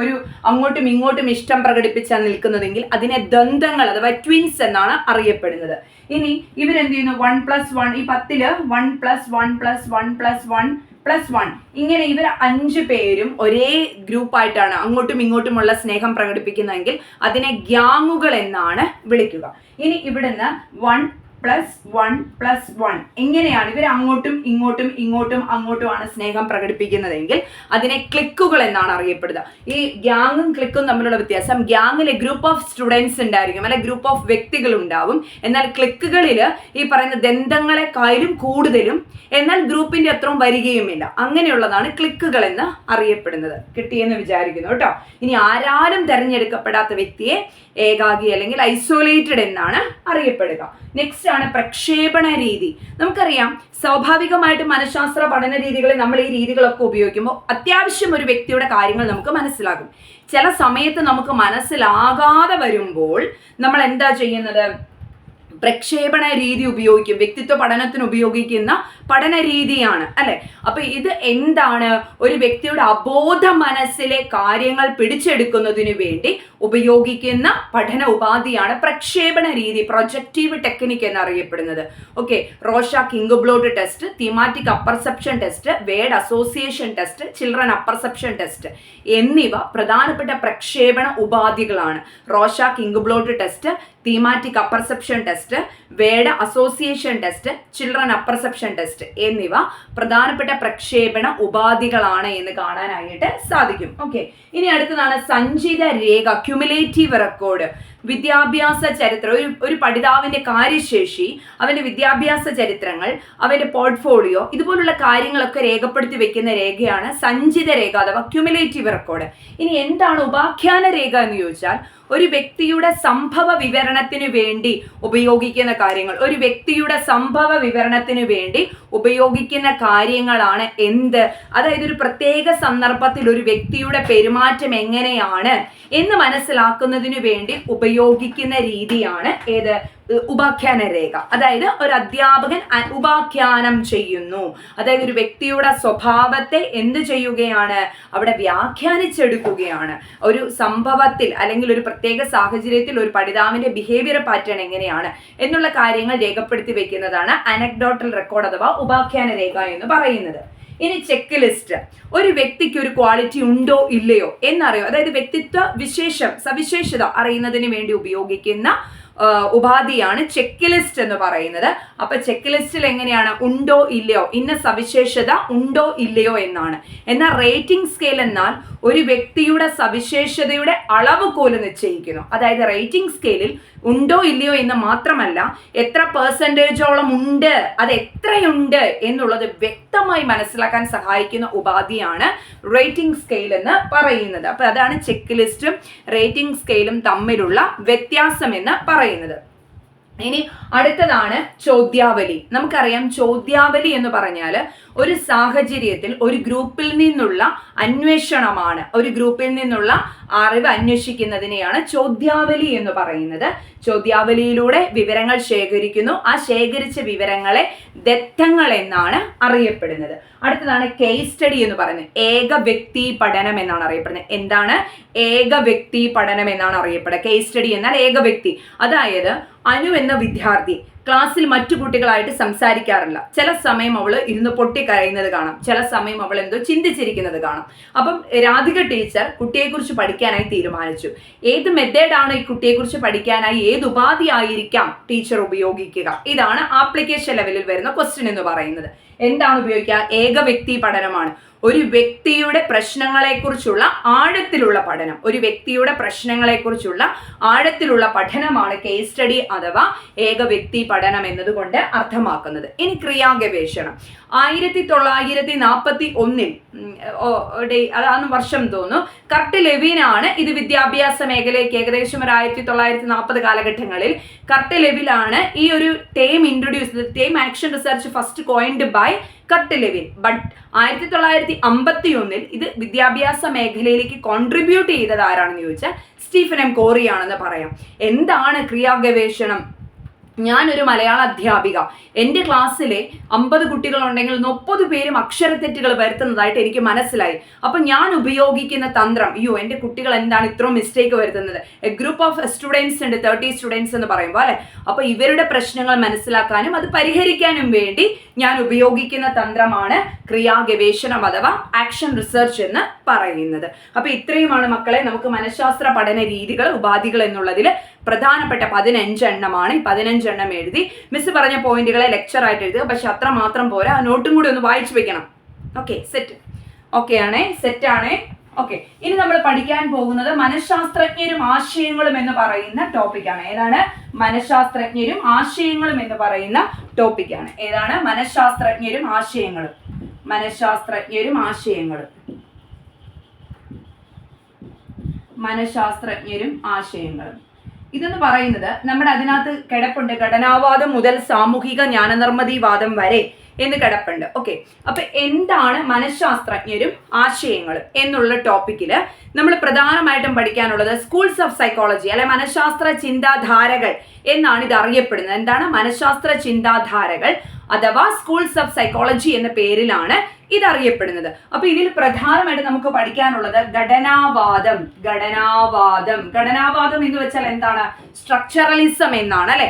ഒരു അങ്ങോട്ടും ഇങ്ങോട്ടും ഇഷ്ടം പ്രകടിപ്പിച്ചാൽ നിൽക്കുന്നതെങ്കിൽ അതിനെ ദന്തങ്ങൾ അഥവാ ട്വിൻസ് എന്നാണ് അറിയപ്പെടുന്നത്. ഇനി ഇവരെന്ത് ചെയ്യുന്നു? വൺ പ്ലസ് വൺ ഈ പത്തിൽ one plus one plus one plus one plus one ഇങ്ങനെ ഇവർ അഞ്ച് പേരും ഒരേ ഗ്രൂപ്പായിട്ടാണ് അങ്ങോട്ടും ഇങ്ങോട്ടുമുള്ള സ്നേഹം പ്രകടിപ്പിക്കുന്നതെങ്കിൽ അതിനെ ഗ്യാങ്ങുകൾ എന്നാണ് വിളിക്കുക. ഇനി ഇവിടുന്ന് one plus one plus one എങ്ങനെയാണ്? ഇവർ അങ്ങോട്ടും ഇങ്ങോട്ടും ഇങ്ങോട്ടും അങ്ങോട്ടുമാണ് സ്നേഹം പ്രകടിപ്പിക്കുന്നതെങ്കിൽ അതിനെ ക്ലിക്കുകൾ എന്നാണ് അറിയപ്പെടുന്നത് ഈ ഗ്യാങ്ങും ക്ലിക്കും തമ്മിലുള്ള വ്യത്യാസം ഗ്യാങ്ങിലെ ഗ്രൂപ്പ് ഓഫ് സ്റ്റുഡൻസ് ഉണ്ടായിരിക്കും അല്ലെ ഗ്രൂപ്പ് ഓഫ് വ്യക്തികൾ ഉണ്ടാവും. എന്നാൽ ക്ലിക്കുകളിൽ ഈ പറയുന്ന ദന്തങ്ങളെക്കാളും കൂടുതലും എന്നാൽ ഗ്രൂപ്പിന്റെ അത്രയും വരികയുമില്ല. അങ്ങനെയുള്ളതാണ് ക്ലിക്കുകൾ എന്ന് അറിയപ്പെടുന്നത്. കിട്ടിയെന്ന് വിചാരിക്കുന്നു കേട്ടോ. ഇനി ആരാലും തെരഞ്ഞെടുക്കപ്പെടാത്ത വ്യക്തിയെ ഏകാഗി അല്ലെങ്കിൽ ഐസോലേറ്റഡ് എന്നാണ് അറിയപ്പെടുക. നെക്സ്റ്റ് ആണ് പ്രക്ഷേപണ രീതി. നമുക്കറിയാം സ്വാഭാവികമായിട്ട് മനഃശാസ്ത്ര പഠന രീതികളിൽ നമ്മൾ ഈ രീതികളൊക്കെ ഉപയോഗിക്കുമ്പോൾ അത്യാവശ്യം ഒരു വ്യക്തിയുടെ കാര്യങ്ങൾ നമുക്ക് മനസ്സിലാകും. ചില സമയത്ത് നമുക്ക് മനസ്സിലാകാതെ വരുമ്പോൾ നമ്മൾ എന്താ ചെയ്യുന്നത്? പ്രക്ഷേപണ രീതി ഉപയോഗിക്കും വ്യക്തിത്വ പഠനത്തിന് ഉപയോഗിക്കുന്ന പഠന രീതിയാണ് അല്ലെ? അപ്പൊ ഇത് എന്താണ്? ഒരു വ്യക്തിയുടെ അബോധ മനസ്സിലെ കാര്യങ്ങൾ പിടിച്ചെടുക്കുന്നതിന് വേണ്ടി ഉപയോഗിക്കുന്ന പഠന ഉപാധിയാണ് പ്രക്ഷേപണ രീതി പ്രൊജക്റ്റീവ് ടെക്നിക് എന്നറിയപ്പെടുന്നത്. Okay Rorschach inkblot test thematic apperception test word association test children apperception test എന്നിവ പ്രധാനപ്പെട്ട പ്രക്ഷേപണ ഉപാധികളാണ്. Rorschach inkblot test thematic apperception test word association test children apperception test എന്നിവ പ്രധാനപ്പെട്ട പ്രക്ഷേപണ ഉപാധികളാണ് എന്ന് കാണാനായിട്ട് സാധിക്കും. ഓക്കെ ഇനി അടുത്തതാണ് സഞ്ചിത രേഖ ക്യുമുലേറ്റീവ് റെക്കോർഡ് വിദ്യാഭ്യാസ ചരിത്രം. ഒരു ഒരു പഠിതാവിന്റെ കാര്യശേഷി അവന്റെ വിദ്യാഭ്യാസ ചരിത്രങ്ങൾ അവന്റെ പോർട്ട്ഫോളിയോ ഇതുപോലുള്ള കാര്യങ്ങളൊക്കെ രേഖപ്പെടുത്തി വെക്കുന്ന രേഖയാണ് സഞ്ചിത രേഖ അഥവാ ക്യുമുലേറ്റീവ് റെക്കോർഡ് ഇനി എന്താണ് ഉപാഖ്യാന രേഖ എന്ന് ചോദിച്ചാൽ ഒരു വ്യക്തിയുടെ സംഭവ വിവരണത്തിന് വേണ്ടി ഉപയോഗിക്കുന്ന കാര്യങ്ങൾ. ഒരു വ്യക്തിയുടെ സംഭവ വിവരണത്തിന് വേണ്ടി ഉപയോഗിക്കുന്ന കാര്യങ്ങളാണ് എന്ത്? അതായത് ഒരു പ്രത്യേക സന്ദർഭത്തിൽ ഒരു വ്യക്തിയുടെ പെരുമാറ്റം എങ്ങനെയാണ് എന്ന് മനസ്സിലാക്കുന്നതിന് വേണ്ടി ഉപയോഗിക്കുന്ന രീതിയാണ് ഏത്? ഉപാഖ്യാന രേഖ. അതായത് ഒരു അധ്യാപകൻ ഉപാഖ്യാനം ചെയ്യുന്നു. അതായത് ഒരു വ്യക്തിയുടെ സ്വഭാവത്തെ എന്ത് ചെയ്യുകയാണ്? അവിടെ വ്യാഖ്യാനിച്ചെടുക്കുകയാണ്. ഒരു സംഭവത്തിൽ അല്ലെങ്കിൽ ഒരു പ്രത്യേക സാഹചര്യത്തിൽ ഒരു പഠിതാവിന്റെ ബിഹേവിയർ പാറ്റേൺ എങ്ങനെയാണ് എന്നുള്ള കാര്യങ്ങൾ രേഖപ്പെടുത്തി വെക്കുന്നതാണ് അനക്ഡോട്ടൽ റെക്കോർഡ് അഥവാ ഉപാഖ്യാന രേഖ എന്ന് പറയുന്നത്. ഇനി ചെക്ക് ലിസ്റ്റ് ഒരു വ്യക്തിക്ക് ഒരു ക്വാളിറ്റി ഉണ്ടോ ഇല്ലയോ എന്നറിയോ അതായത് വ്യക്തിത്വ വിശേഷം സവിശേഷത അറിയുന്നതിന് വേണ്ടി ഉപയോഗിക്കുന്ന ഉപാധിയാണ് ചെക്ക് ലിസ്റ്റ് എന്ന് പറയുന്നത്. അപ്പൊ ചെക്ക് ലിസ്റ്റിൽ എങ്ങനെയാണ്? ഉണ്ടോ ഇല്ലയോ? ഇന്ന സവിശേഷത ഉണ്ടോ ഇല്ലയോ എന്നാണ്. എന്നാൽ റേറ്റിംഗ് സ്കെയിൽ എന്നാൽ ഒരു വ്യക്തിയുടെ സവിശേഷതയുടെ അളവ് കോൽ നിശ്ചയിക്കുന്നു. അതായത് റേറ്റിംഗ് സ്കെയിലിൽ ഉണ്ടോ ഇല്ലയോ എന്ന് മാത്രമല്ല എത്ര പേഴ്സന്റേജോളം ഉണ്ട് അത് എത്രയുണ്ട് എന്നുള്ളത് വ്യക്തമായി മനസ്സിലാക്കാൻ സഹായിക്കുന്ന ഉപാധിയാണ് റേറ്റിംഗ് സ്കെയിൽ എന്ന് പറയുന്നത്. അപ്പോൾ അതാണ് ചെക്ക് ലിസ്റ്റും റേറ്റിംഗ് സ്കെയിലും തമ്മിലുള്ള വ്യത്യാസം എന്ന് പറയുന്നത്. ഇനി അടുത്തതാണ് ചോദ്യാവലി. നമുക്കറിയാം ചോദ്യാവലി എന്ന് പറഞ്ഞാൽ ഒരു സാഹചര്യത്തിൽ ഒരു ഗ്രൂപ്പിൽ നിന്നുള്ള അന്വേഷണമാണ്. ഒരു ഗ്രൂപ്പിൽ നിന്നുള്ള അറിവ് അന്വേഷിക്കുന്നതിനെയാണ് ചോദ്യാവലി എന്ന് പറയുന്നത്. ചോദ്യാവലിയിലൂടെ വിവരങ്ങൾ ശേഖരിക്കുന്നു. ആ ശേഖരിച്ച വിവരങ്ങളെ ദത്തങ്ങൾ എന്നാണ് അറിയപ്പെടുന്നത്. അടുത്തതാണ് കേസ് സ്റ്റഡി എന്ന് പറയുന്നത്. ഏക വ്യക്തി പഠനം എന്നാണ് അറിയപ്പെടുന്നത്. എന്താണ്? ഏക വ്യക്തി പഠനം എന്നാണ് അറിയപ്പെടുന്നത്. കേസ് സ്റ്റഡി എന്നാൽ ഏക വ്യക്തി. അതായത് അനു എന്ന വിദ്യാർത്ഥി. ക്ലാസ്സിൽ മറ്റു കുട്ടികളായിട്ട് സംസാരിക്കാറില്ല. ചില സമയം അവൾ ഇരുന്ന് പൊട്ടിക്കരയുന്നത് കാണാം. ചില സമയം അവൾ എന്തോ ചിന്തിച്ചിരിക്കുന്നത് കാണാം. അപ്പം രാധിക ടീച്ചർ കുട്ടിയെക്കുറിച്ച് പഠിക്കാനായി തീരുമാനിച്ചു. ഏത് മെത്തേഡാണ് ഈ കുട്ടിയെക്കുറിച്ച് പഠിക്കാനായി ഏത് ഉപാധി ആയിരിക്കാം ടീച്ചർ ഉപയോഗിക്കുക? ഇതാണ് ആപ്ലിക്കേഷൻ ലെവലിൽ വരുന്ന ക്വസ്റ്റ്യൻ എന്ന് പറയുന്നത്. എന്താണ് ഉപയോഗിക്കുക? ഏക വ്യക്തി പഠനമാണ്. ഒരു വ്യക്തിയുടെ പ്രശ്നങ്ങളെക്കുറിച്ചുള്ള ആഴത്തിലുള്ള പഠനം. ഒരു വ്യക്തിയുടെ പ്രശ്നങ്ങളെക്കുറിച്ചുള്ള ആഴത്തിലുള്ള പഠനമാണ് കേസ് സ്റ്റഡി അഥവാ ഏക വ്യക്തി പഠനം എന്നതുകൊണ്ട് അർത്ഥമാക്കുന്നത്. ഇനി ക്രിയാഗവേഷണം. ആയിരത്തി തൊള്ളായിരത്തി നാൽപ്പത്തി ഒന്നിൽ അതാണ് വർഷം തോന്നുന്നു. കർട്ട് ലെവിനാണ് ഇത് വിദ്യാഭ്യാസ മേഖലയ്ക്ക് ഏകദേശം ഒരു ആയിരത്തി തൊള്ളായിരത്തി നാൽപ്പത് കാലഘട്ടങ്ങളിൽ കർട്ട് ലെവിലാണ് ഈ ഒരു term introduce term action research first coined by Kurt Lewin but ആയിരത്തി തൊള്ളായിരത്തി അമ്പത്തി ഒന്നിൽ ഇത് വിദ്യാഭ്യാസ മേഖലയിലേക്ക് കോൺട്രിബ്യൂട്ട് ചെയ്തത് ആരാണെന്ന് ചോദിച്ചാൽ സ്റ്റീഫൻ എം കോറിയാണെന്ന് പറയാം. എന്താണ് ക്രിയാഗവേഷണം? ഞാനൊരു മലയാള അധ്യാപിക. എന്റെ ക്ലാസ്സിലെ അമ്പത് കുട്ടികളുണ്ടെങ്കിൽ മുപ്പത് പേരും അക്ഷരത്തെറ്റുകൾ വരുത്തുന്നതായിട്ട് എനിക്ക് മനസ്സിലായി. അപ്പം ഞാൻ ഉപയോഗിക്കുന്ന തന്ത്രം അയ്യോ എന്റെ കുട്ടികൾ എന്താണ് ഇത്രയും മിസ്റ്റേക്ക് വരുത്തുന്നത്? എ ഗ്രൂപ്പ് ഓഫ് സ്റ്റുഡൻസ് ഉണ്ട് തേർട്ടി സ്റ്റുഡൻസ് എന്ന് പറയുമ്പോൾ അല്ലേ? അപ്പോൾ ഇവരുടെ പ്രശ്നങ്ങൾ മനസ്സിലാക്കാനും അത് പരിഹരിക്കാനും വേണ്ടി ഞാൻ ഉപയോഗിക്കുന്ന തന്ത്രമാണ് ക്രിയാ ഗവേഷണം അഥവാ ആക്ഷൻ റിസർച്ച് എന്ന് പറയുന്നത്. അപ്പോൾ ഇത്രയുമാണ് മക്കളെ നമുക്ക് മനഃശാസ്ത്ര പഠന രീതികൾ ഉപാധികൾ എന്നുള്ളതിൽ പ്രധാനപ്പെട്ട പതിനഞ്ചെണ്ണമാണ്. ഈ പതിനഞ്ചെണ്ണം എഴുതി മിസ് പറഞ്ഞ പോയിന്റുകളെ ലെക്ചർ ആയിട്ട് എഴുതുക. പക്ഷെ അത്ര മാത്രം പോരാ. ആ നോട്ടും കൂടി ഒന്ന് വായിച്ചു വെക്കണം. ഓക്കെ സെറ്റ് ഓക്കെ ആണേ. സെറ്റ് ആണേ. ഓക്കെ ഇനി നമ്മൾ പഠിക്കാൻ പോകുന്നത് മനഃശാസ്ത്രജ്ഞരും ആശയങ്ങളും എന്ന് പറയുന്ന ടോപ്പിക്കാണ് ഏതാണ്? മനഃശാസ്ത്രജ്ഞരും ആശയങ്ങളും എന്ന് പറയുന്ന ടോപ്പിക്കാണ് ഏതാണ്? മനഃശാസ്ത്രജ്ഞരും ആശയങ്ങളും. മനഃശാസ്ത്രജ്ഞരും ആശയങ്ങളും. മനഃശാസ്ത്രജ്ഞരും ആശയങ്ങളും. ഇതെന്ന് പറയുന്നത് നമ്മുടെ അതിനകത്ത് കിടപ്പുണ്ട്. ഘടനാവാദം മുതൽ സാമൂഹിക ജ്ഞാനനിർമ്മിതിവാദം വരെ എന്ന് കിടപ്പുണ്ട്. ഓക്കെ അപ്പൊ എന്താണ് മനഃശാസ്ത്രജ്ഞരും ആശയങ്ങളും എന്നുള്ള ടോപ്പിക്കിൽ നമ്മൾ പ്രധാനമായിട്ടും പഠിക്കാനുള്ളത് സ്കൂൾസ് ഓഫ് സൈക്കോളജി അല്ലെ മനഃശാസ്ത്ര ചിന്താധാരകൾ എന്നാണ് ഇത് അറിയപ്പെടുന്നത്. എന്താണ്? മനഃശാസ്ത്ര ചിന്താധാരകൾ അഥവാ സ്കൂൾസ് ഓഫ് സൈക്കോളജി എന്ന പേരിലാണ് ഇത് അറിയപ്പെടുന്നത് അപ്പൊ ഇതിൽ പ്രധാനമായിട്ട് നമുക്ക് പഠിക്കാനുള്ളത് ഘടനാവാദം ഘടനാവാദം. ഘടനാവാദം എന്ന് വെച്ചാൽ എന്താണ്? സ്ട്രക്ചറലിസം എന്നാണ് അല്ലെ?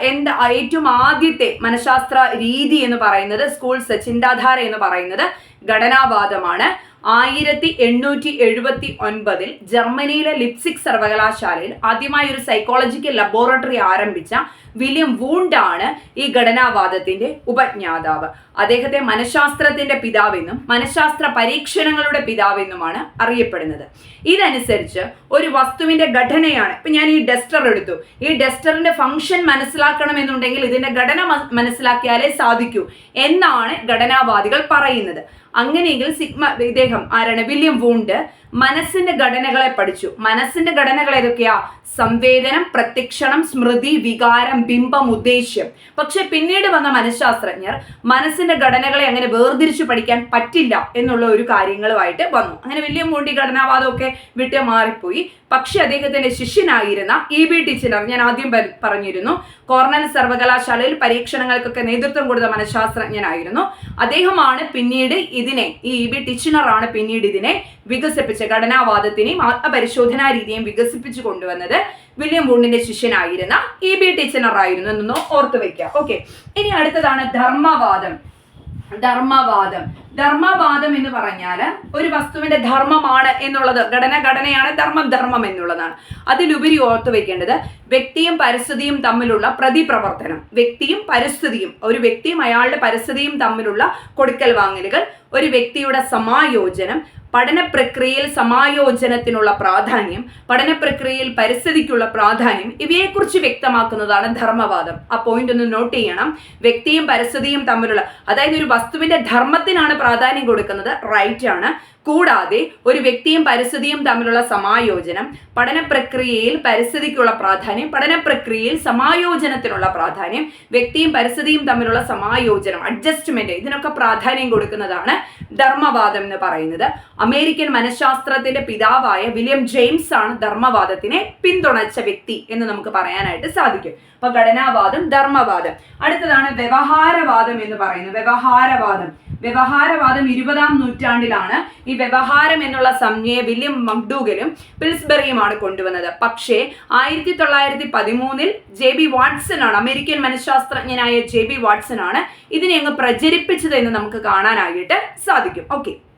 എന്താ ഏറ്റവും ആദ്യത്തെ മനഃശാസ്ത്ര രീതി എന്ന് പറയുന്നത് സ്കൂൾസ് ചിന്താധാര എന്ന് പറയുന്നത് ഘടനാവാദമാണ്. ആയിരത്തി എണ്ണൂറ്റി എഴുപത്തി ഒൻപതിൽ ജർമ്മനിയിലെ ലിപ്സിക് സർവകലാശാലയിൽ ആദ്യമായി ഒരു സൈക്കോളജിക്കൽ ലബോറട്ടറി ആരംഭിച്ച വില്യം വൂണ്ടാണ് ഈ ഘടനാവാദത്തിന്റെ ഉപജ്ഞാതാവ്. അദ്ദേഹത്തെ മനഃശാസ്ത്രത്തിന്റെ പിതാവെന്നും മനഃശാസ്ത്ര പരീക്ഷണങ്ങളുടെ പിതാവെന്നുമാണ് അറിയപ്പെടുന്നത്. ഇതനുസരിച്ച് ഒരു വസ്തുവിന്റെ ഘടനയാണ് ഇപ്പൊ ഞാൻ ഈ ഡസ്റ്റർ എടുത്തു. ഈ ഡസ്റ്ററിന്റെ ഫംഗ്ഷൻ മനസ്സിലാക്കണമെന്നുണ്ടെങ്കിൽ ഇതിന്റെ ഘടന മനസ്സിലാക്കിയാലേ സാധിക്കൂ എന്നാണ് ഘടനാവാദികൾ പറയുന്നത്. അങ്ങനെയെങ്കിൽ സിഗ്മ ഇദ്ദേഹം ആരാണ്? William Wundt. മനസ്സിന്റെ ഘടനകളെ പഠിച്ചു. മനസ്സിന്റെ ഘടനകൾ ഏതൊക്കെയാ? സംവേദനം പ്രത്യക്ഷണം സ്മൃതി വികാരം ബിംബം ഉദ്ദേശ്യം. പക്ഷെ പിന്നീട് വന്ന മനഃശാസ്ത്രജ്ഞർ മനസ്സിന്റെ ഘടനകളെ അങ്ങനെ വേർതിരിച്ചു പഠിക്കാൻ പറ്റില്ല എന്നുള്ള ഒരു കാര്യങ്ങളുമായിട്ട് വന്നു. അങ്ങനെ വലിയ മൂണ്ടി ഘടനാവാദമൊക്കെ വിട്ട് മാറിപ്പോയി. പക്ഷെ അദ്ദേഹത്തിന്റെ ശിഷ്യനായിരുന്ന ഇ ബി ടീച്ചർ ഞാൻ ആദ്യം പറഞ്ഞിരുന്നു. കോർണൽ സർവകലാശാലയിൽ പരീക്ഷണങ്ങൾക്കൊക്കെ നേതൃത്വം കൊടുത്ത മനഃശാസ്ത്രജ്ഞനായിരുന്നു. അദ്ദേഹമാണ് പിന്നീട് ഇതിനെ ഈ ഇ ബി ടീച്ചറാണ് പിന്നീട് ഇതിനെ വികസിപ്പിച്ച ഘടനാവാദത്തിനെയും ആത്മപരിശോധനാ രീതിയും വികസിപ്പിച്ചു കൊണ്ടുവന്നത് വില്യം വൂണ്ടിന്റെ ശിഷ്യനായിരുന്ന ഇ ബി ടീച്ചർ ആയിരുന്നു എന്നൊന്ന് ഓർത്തു വെക്കുക ഓക്കെ ഇനി അടുത്തതാണ് ധർമ്മവാദം. ധർമ്മവാദം. ധർമ്മവാദം എന്ന് പറഞ്ഞാൽ ഒരു വസ്തുവിന്റെ ധർമ്മമാണ് എന്നുള്ളത്. ഘടന ഘടനയാണ് ധർമ്മം ധർമ്മം എന്നുള്ളതാണ്. അതിലുപരി ഓർത്തു വെക്കേണ്ടത് വ്യക്തിയും പരിസ്ഥിതിയും തമ്മിലുള്ള പ്രതിപ്രവർത്തനം. വ്യക്തിയും പരിസ്ഥിതിയും ഒരു വ്യക്തിയും അയാളുടെ പരിസ്ഥിതിയും തമ്മിലുള്ള കൊടുക്കൽ വാങ്ങലുകൾ ഒരു വ്യക്തിയുടെ സമായോജനം പഠന പ്രക്രിയയിൽ സമായോജനത്തിനുള്ള പ്രാധാന്യം പഠന പ്രക്രിയയിൽ പരിസ്ഥിതിക്കുള്ള പ്രാധാന്യം ഇവയെക്കുറിച്ച് വ്യക്തമാക്കുന്നതാണ് ധർമ്മവാദം. ആ പോയിന്റ് ഒന്ന് നോട്ട് ചെയ്യണം. വ്യക്തിയും പരിസ്ഥിതിയും തമ്മിലുള്ള അതായത് ഒരു വസ്തുവിന്റെ ധർമ്മത്തിനാണ് പ്രാധാന്യം കൊടുക്കുന്നത് റൈറ്റ് ആണ്. കൂടാതെ ഒരു വ്യക്തിയും പരിസ്ഥിതിയും തമ്മിലുള്ള സമായോജനം പഠന പ്രക്രിയയിൽ പരിസ്ഥിതിക്കുള്ള പ്രാധാന്യം പഠന പ്രക്രിയയിൽ സമായോജനത്തിനുള്ള പ്രാധാന്യം വ്യക്തിയും പരിസ്ഥിതിയും തമ്മിലുള്ള സമായോജനം അഡ്ജസ്റ്റ്മെന്റ് ഇതിനൊക്കെ പ്രാധാന്യം കൊടുക്കുന്നതാണ് ധർമ്മവാദം എന്ന് പറയുന്നത്. അമേരിക്കൻ മനഃശാസ്ത്രത്തിന്റെ പിതാവായ വില്യം ജെയിംസ് ആണ് ധർമ്മവാദത്തിനെ പിന്തുണച്ച വ്യക്തി എന്ന് നമുക്ക് പറയാനായിട്ട് സാധിക്കും. അപ്പൊ ഘടനാവാദം ധർമ്മവാദം. അടുത്തതാണ് വ്യവഹാരവാദം എന്ന് പറയുന്നത്. വ്യവഹാരവാദം. വ്യവഹാരവാദം ഇരുപതാം നൂറ്റാണ്ടിലാണ് ഈ വ്യവഹാരം എന്നുള്ള സംജ്ഞയെ വില്യം മക്ഡൂഗലും പിൽസ്ബറിയുമാണ് കൊണ്ടുവന്നത്. പക്ഷേ ആയിരത്തി തൊള്ളായിരത്തി പതിമൂന്നിൽ ജെ ബി വാട്സൺ ആണ് അമേരിക്കൻ മനഃശാസ്ത്രജ്ഞനായ ജെ ബി വാട്സൺ ആണ് ഇതിനെ അങ്ങ് പ്രചരിപ്പിച്ചത് എന്ന് നമുക്ക് കാണാനായിട്ട് സാധിക്കും. ഓക്കെ.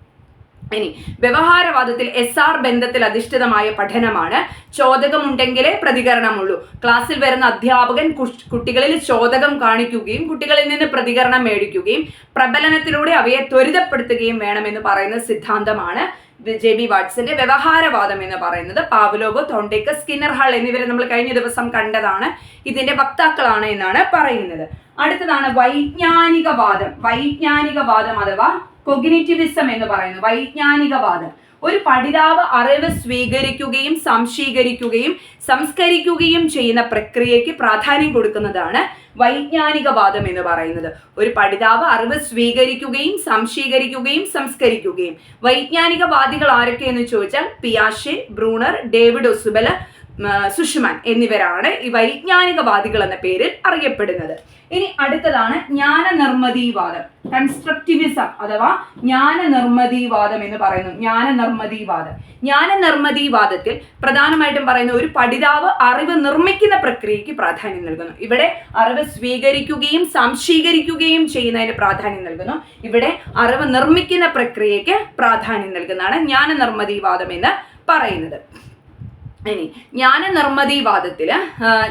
ഇനി വ്യവഹാരവാദത്തിൽ എസ് ആർ ബന്ധത്തിൽ അധിഷ്ഠിതമായ പഠനമാണ്. ചോദകമുണ്ടെങ്കിലേ പ്രതികരണമുള്ളൂ. ക്ലാസ്സിൽ വരുന്ന അധ്യാപകൻ കുട്ടികളിൽ ചോദകം കാണിക്കുകയും കുട്ടികളിൽ നിന്ന് പ്രതികരണം മേടിക്കുകയും പ്രബലനത്തിലൂടെ അവയെ ത്വരിതപ്പെടുത്തുകയും വേണമെന്ന് പറയുന്ന സിദ്ധാന്തമാണ് ജെ ബി വാട്സിന്റെ വ്യവഹാരവാദം എന്ന് പറയുന്നത്. പാവലോബ് തൊണ്ടേക്ക് സ്കിന്നർ ഹാൾ എന്നിവരെ നമ്മൾ കഴിഞ്ഞ ദിവസം കണ്ടതാണ്. ഇതിന്റെ വക്താക്കളാണ് എന്നാണ് പറയുന്നത്. അടുത്തതാണ് വൈജ്ഞാനികവാദം. വൈജ്ഞാനികവാദം അഥവാ കൊഗ്നിറ്റിവിസം എന്ന് പറയുന്നത് വൈജ്ഞാനികവാദം. ഒരു പഠിതാവ് അറിവ് സ്വീകരിക്കുകയും സംശീകരിക്കുകയും സംസ്കരിക്കുകയും ചെയ്യുന്ന പ്രക്രിയയ്ക്ക് പ്രാധാന്യം കൊടുക്കുന്നതാണ് വൈജ്ഞാനികവാദം എന്ന് പറയുന്നത്. ഒരു പഠിതാവ് അറിവ് സ്വീകരിക്കുകയും സംശീകരിക്കുകയും സംസ്കരിക്കുകയും. വൈജ്ഞാനികവാദികൾ ആരൊക്കെയെന്ന് ചോദിച്ചാൽ പിയാഷെ ബ്രൂണർ ഡേവിഡ് ഒസുബല സുഷ്മാൻ എന്നിവരാണ് ഈ വൈജ്ഞാനികവാദികൾ എന്ന പേരിൽ അറിയപ്പെടുന്നത്. ഇനി അടുത്തതാണ് ജ്ഞാന നിർമ്മതിവാദം കൺസ്ട്രക്റ്റിവിസം അഥവാ ജ്ഞാന നിർമ്മതിവാദം എന്ന് പറയുന്നു. ജ്ഞാന നിർമ്മതിവാദം ജ്ഞാന നിർമ്മതിവാദത്തിൽ പ്രധാനമായിട്ടും പറയുന്ന ഒരു പഠിതാവ് അറിവ് നിർമ്മിക്കുന്ന പ്രക്രിയയ്ക്ക് പ്രാധാന്യം നൽകുന്നു. ഇവിടെ അറിവ് സ്വീകരിക്കുകയും സംശീകരിക്കുകയും ചെയ്യുന്നതിന് പ്രാധാന്യം നൽകുന്നു. ഇവിടെ അറിവ് നിർമ്മിക്കുന്ന പ്രക്രിയയ്ക്ക് പ്രാധാന്യം നൽകുന്നതാണ് ജ്ഞാന നിർമ്മതിവാദം എന്ന് പറയുന്നത്. ഇനി ജ്ഞാന നിർമ്മതിവാദത്തിൽ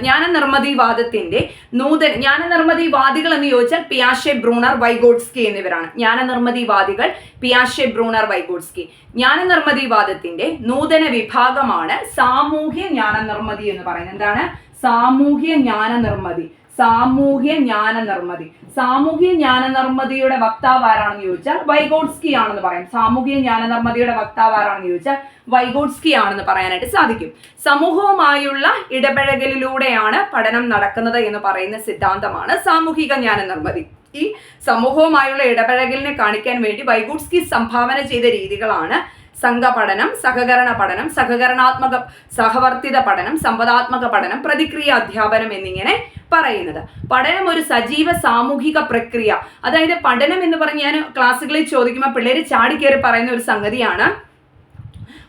ജ്ഞാന നിർമ്മതിവാദത്തിന്റെ നൂതന ജ്ഞാന നിർമ്മതിവാദികൾ എന്ന് ചോദിച്ചാൽ പിയാഷെ ബ്രൂണർ വൈഗോഡ്സ്കി എന്നിവരാണ്. ജ്ഞാന നിർമ്മതിവാദികൾ പിയാഷെ ബ്രൂണർ വൈഗോഡ്സ്കി. ജ്ഞാന നിർമ്മതിവാദത്തിന്റെ നൂതന വിഭാഗമാണ് സാമൂഹ്യ ജ്ഞാന നിർമ്മതി എന്ന് പറയുന്നത്. എന്താണ്? സാമൂഹ്യ ജ്ഞാന നിർമ്മതി സാമൂഹ്യ ജ്ഞാന നിർമ്മതി സാമൂഹ്യ ജ്ഞാന നിർമ്മതിയുടെ വക്താവ് ആരാണെന്ന് ചോദിച്ചാൽ വൈഗോഡ്സ്കി ആണെന്ന് പറയാം. സാമൂഹ്യ ജ്ഞാന നിർമ്മതിയുടെ വക്താവ് ആരാണെന്ന് ചോദിച്ചാൽ വൈഗോഡ്സ്കി ആണെന്ന് പറയാനായിട്ട് സാധിക്കും. സമൂഹവുമായുള്ള ഇടപഴകലിലൂടെയാണ് പഠനം നടക്കുന്നത് എന്ന് പറയുന്ന സിദ്ധാന്തമാണ് സാമൂഹിക ജ്ഞാന നിർമ്മതി ഈ സമൂഹവുമായുള്ള ഇടപഴകലിനെ കാണിക്കാൻ വേണ്ടി വൈഗോഡ്സ്കി സംഭാവന ചെയ്ത രീതികളാണ് സംഘപഠനം സഹകരണ പഠനം സഹകരണാത്മക സഹവർത്തിത പഠനം സമ്പദാത്മക പഠനം പ്രതിക്രിയ അധ്യാപനം എന്നിങ്ങനെ പറയുന്നത്. പഠനം ഒരു സജീവ സാമൂഹിക പ്രക്രിയ. അതായത് പഠനം എന്ന് പറഞ്ഞ് ഞാൻ ക്ലാസ്സുകളിൽ ചോദിക്കുമ്പോൾ പിള്ളേർ ചാടിക്കേറി പറയുന്ന ഒരു സംഗതിയാണ്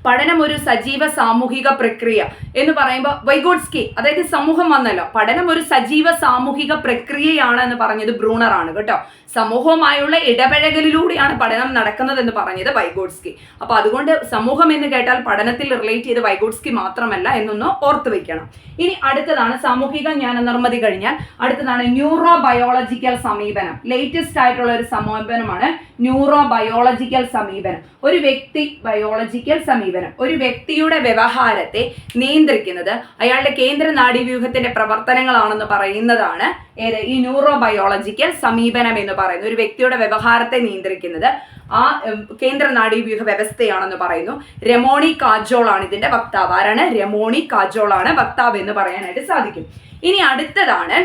പഠനം ഒരു സജീവ സാമൂഹിക പ്രക്രിയ എന്ന് പറയുമ്പോൾ വൈഗോഡ്സ്കി അതായത് സമൂഹം വന്നല്ലോ. പഠനം ഒരു സജീവ സാമൂഹിക പ്രക്രിയയാണ് എന്ന് പറഞ്ഞത് ബ്രൂണറാണ് കേട്ടോ. സമൂഹവുമായുള്ള ഇടപഴകലിലൂടെയാണ് പഠനം നടക്കുന്നത് എന്ന് പറഞ്ഞത് വൈഗോഡ്സ്കി അപ്പൊ അതുകൊണ്ട് സമൂഹം എന്ന് കേട്ടാൽ പഠനത്തിൽ റിലേറ്റ് ചെയ്ത് വൈഗോഡ്സ്കി മാത്രമല്ല എന്നൊന്ന് ഓർത്തു വെക്കണം. ഇനി അടുത്തതാണ് സാമൂഹിക ജ്ഞാന നിർമ്മിതി കഴിഞ്ഞാൽ അടുത്തതാണ് ന്യൂറോ ബയോളജിക്കൽ സമീപനം. ലേറ്റസ്റ്റ് ആയിട്ടുള്ള ഒരു സമീപനമാണ് ന്യൂറോ ബയോളജിക്കൽ സമീപനം. ഒരു വ്യക്തി ബയോളജിക്കൽ സമീപനം. ഒരു വ്യക്തിയുടെ വ്യവഹാരത്തെ നിയന്ത്രിക്കുന്നത് അയാളുടെ കേന്ദ്ര നാഡീവ്യൂഹത്തിന്റെ പ്രവർത്തനങ്ങളാണെന്ന് പറയുന്നതാണ് ഏത് ഈ ന്യൂറോ ബയോളജിക്കൽ സമീപനം എന്ന് പറയുന്നത്. ഒരു വ്യക്തിയുടെ വ്യവഹാരത്തെ നിയന്ത്രിക്കുന്നത് ആ കേന്ദ്ര നാഡീവ്യൂഹ വ്യവസ്ഥയാണെന്ന് പറയുന്നു. രമോണി കാജോൾ ആണ് ഇതിന്റെ വക്താവ്. ആരാണ്? രമോണി കാജോൾ ആണ് വക്താവ് എന്ന് പറയാനായിട്ട് സാധിക്കും. ഇനി അടുത്തതാണ്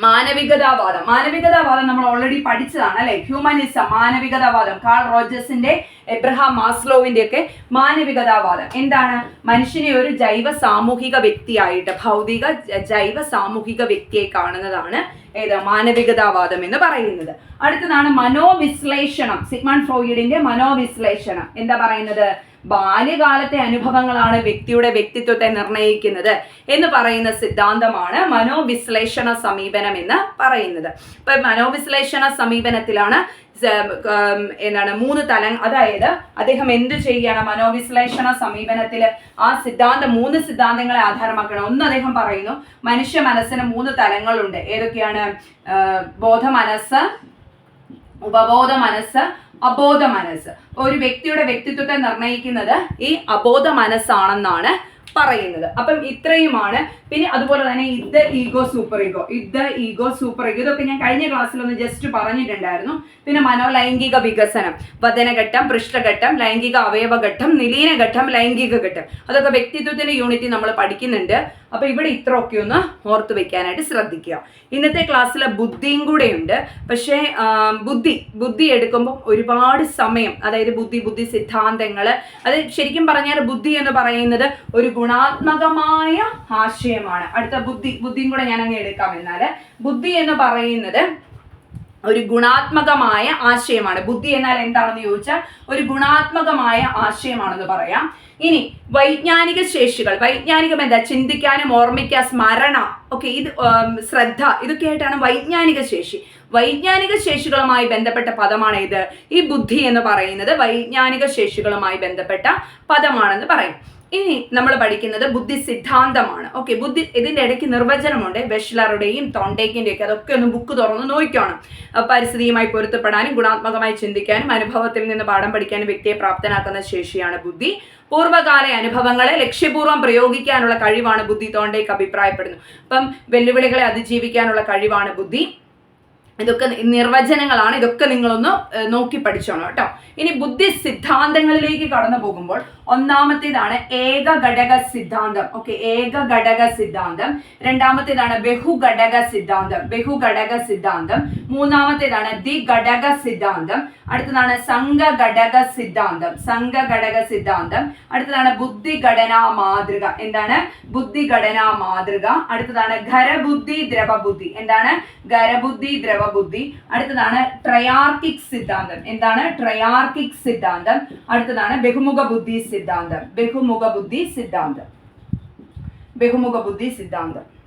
മാനവികതാവാദം. മാനവികതാവാദം നമ്മൾ ഓൾറെഡി പഠിച്ചതാണ് അല്ലെ? ഹ്യൂമനിസം മാനവികതാവാദം. കാൾ റോജേഴ്സിന്റെ എബ്രഹാം മാസ്ലോവിന്റെ ഒക്കെ മാനവികതാവാദം. എന്താണ്? മനുഷ്യനെ ഒരു ജൈവ സാമൂഹിക വ്യക്തിയായിട്ട് ഭൗതിക ജൈവ സാമൂഹിക വ്യക്തിയെ കാണുന്നതാണ് ഏത്? മാനവികതാവാദം എന്ന് പറയുന്നത്. അടുത്തതാണ് മനോവിശ്ലേഷണം. സിഗ്മൺ ഫ്രോയിഡിന്റെ മനോവിശ്ലേഷണം. എന്താ പറയുന്നത്? ബാല്യകാലത്തെ അനുഭവങ്ങളാണ് വ്യക്തിയുടെ വ്യക്തിത്വത്തെ നിർണയിക്കുന്നത് എന്ന് പറയുന്ന സിദ്ധാന്തമാണ് മനോവിശ്ലേഷണ സമീപനം എന്ന് പറയുന്നത്. ഇപ്പൊ മനോവിശ്ലേഷണ സമീപനത്തിലാണ് എന്താണ് മൂന്ന് തലങ്ങൾ അതായത് അദ്ദേഹം എന്ത് ചെയ്യുകയാണ് മനോവിശ്ലേഷണ സമീപനത്തിൽ ആ സിദ്ധാന്തം മൂന്ന് സിദ്ധാന്തങ്ങളെ ആധാരമാക്കണം. ഒന്ന് അദ്ദേഹം പറയുന്നു മനുഷ്യ മനസ്സിന് മൂന്ന് തലങ്ങളുണ്ട്. ഏതൊക്കെയാണ്? ബോധമനസ് ഉപബോധ മനസ്സ് അബോധ മനസ്സ്. ഒരു വ്യക്തിയുടെ വ്യക്തിത്വത്തെ നിർണയിക്കുന്നത് ഈ അബോധ മനസ്സാണെന്നാണ് പറയുന്നത്. അപ്പം ഇത്രയുമാണ്. പിന്നെ അതുപോലെ തന്നെ ഇത് ഈഗോ സൂപ്പർ ഈഗോ ഇത് ഈഗോ സൂപ്പർ ഈഗോ ഇതൊക്കെ ഞാൻ കഴിഞ്ഞ ക്ലാസ്സിൽ ഒന്ന് ജസ്റ്റ് പറഞ്ഞിട്ടുണ്ടായിരുന്നു. പിന്നെ മനോലൈംഗിക വികസനം വചനഘട്ടം പൃഷ്ഠഘട്ടം ലൈംഗിക അവയവഘട്ടം നിലീനഘട്ടം ലൈംഗിക ഘട്ടം. അതൊക്കെ വ്യക്തിത്വത്തിന്റെ യൂണിറ്റി നമ്മൾ പഠിക്കുന്നുണ്ട്. അപ്പൊ ഇവിടെ ഇത്ര ഒക്കെ ഒന്ന് ഓർത്ത് വെക്കാനായിട്ട് ശ്രദ്ധിക്കുക. ഇന്നത്തെ ക്ലാസ്സിലെ ബുദ്ധിയും കൂടെയുണ്ട്. പക്ഷേ ആ, ബുദ്ധി ബുദ്ധി എടുക്കുമ്പോൾ ഒരുപാട് സമയം അതായത് ബുദ്ധി ബുദ്ധി സിദ്ധാന്തങ്ങൾ അത് ശരിക്കും പറഞ്ഞാൽ ബുദ്ധി എന്ന് പറയുന്നത് ഒരു ഗുണാത്മകമായ ആശയമാണ്. അടുത്ത ബുദ്ധി ബുദ്ധിയും കൂടെ ഞാൻ അങ്ങ് എടുക്കാം എന്നാൽ ബുദ്ധി എന്ന് പറയുന്നത് ഒരു ഗുണാത്മകമായ ആശയമാണ്. ബുദ്ധി എന്നാൽ എന്താണെന്ന് ചോദിച്ചാൽ ഒരു ഗുണാത്മകമായ ആശയമാണെന്ന് പറയാം. ഇനി വൈജ്ഞാനിക ശേഷികൾ വൈജ്ഞാനികം എന്താ? ചിന്തിക്കാനും ഓർമ്മിക്കാൻ സ്മരണ ഓക്കെ ഇത് ശ്രദ്ധ ശ്രദ്ധ ഇതൊക്കെയായിട്ടാണ് വൈജ്ഞാനിക ശേഷി. വൈജ്ഞാനിക ശേഷികളുമായി ബന്ധപ്പെട്ട പദമാണ് ഇത്. ഈ ബുദ്ധി എന്ന് പറയുന്നത് വൈജ്ഞാനിക ശേഷികളുമായി ബന്ധപ്പെട്ട പദമാണെന്ന് പറയും. ഇനി നമ്മൾ പഠിക്കുന്നത് ബുദ്ധി സിദ്ധാന്തമാണ്. ഓക്കെ ബുദ്ധി ഇതിന്റെ ഇടയ്ക്ക് നിർവചനമുണ്ട്. ബെഷ്ലറുടെയും തൊണ്ടേക്കിന്റെ ഒക്കെ. അതൊക്കെ ഒന്ന് ബുക്ക് തുറന്ന് നോക്കണം പരിസ്ഥിതിയുമായി പൊരുത്തപ്പെടാനും ഗുണാത്മകമായി ചിന്തിക്കാനും അനുഭവത്തിൽ നിന്ന് പാഠം പഠിക്കാനും വ്യക്തിയെ പ്രാപ്തനാക്കുന്ന ശേഷിയാണ് ബുദ്ധി. പൂർവകാല അനുഭവങ്ങളെ ലക്ഷ്യപൂർവം പ്രയോഗിക്കാനുള്ള കഴിവാണ് ബുദ്ധി തോണ്ടേക്ക് അഭിപ്രായപ്പെടുന്നു. അപ്പം വെല്ലുവിളികളെ അതിജീവിക്കാനുള്ള കഴിവാണ് ബുദ്ധി. ഇതൊക്കെ നിർവചനങ്ങളാണ്. ഇതൊക്കെ നിങ്ങളൊന്ന് നോക്കി പഠിച്ചോണം കേട്ടോ. ഇനി ബുദ്ധി സിദ്ധാന്തങ്ങളിലേക്ക് കടന്നു പോകുമ്പോൾ ഒന്നാമത്തേതാണ് ഏക ഘടക സിദ്ധാന്തം. ഓക്കെ ഏക ഘടക സിദ്ധാന്തം. രണ്ടാമത്തേതാണ് ബഹുഘടക സിദ്ധാന്തം. ബഹുഘടക സിദ്ധാന്തം. മൂന്നാമത്തേതാണ് ദ്വിഘടക സിദ്ധാന്തം. അടുത്തതാണ് സംഘഘടക സിദ്ധാന്തം. സംഘഘടക സിദ്ധാന്തം. അടുത്തതാണ് ബുദ്ധിഘടനാ മാതൃക. എന്താണ്? ബുദ്ധിഘടനാ മാതൃക. അടുത്തതാണ് ഖരബുദ്ധി ദ്രവബുദ്ധി. എന്താണ്? ഖരബുദ്ധി ദ്രവബുദ്ധി അടുത്തതാണ് ട്രയാർക്കിക് സിദ്ധാന്തം. എന്താണ്? ട്രയാർക്കിക് സിദ്ധാന്തം. അടുത്തതാണ് ബഹുമുഖ ബുദ്ധി സിദ്ധാന്തം. ബഹുമുഖ ബുദ്ധി സിദ്ധാന്തം. ബഹുമുഖ ബുദ്ധി സിദ്ധാന്തം.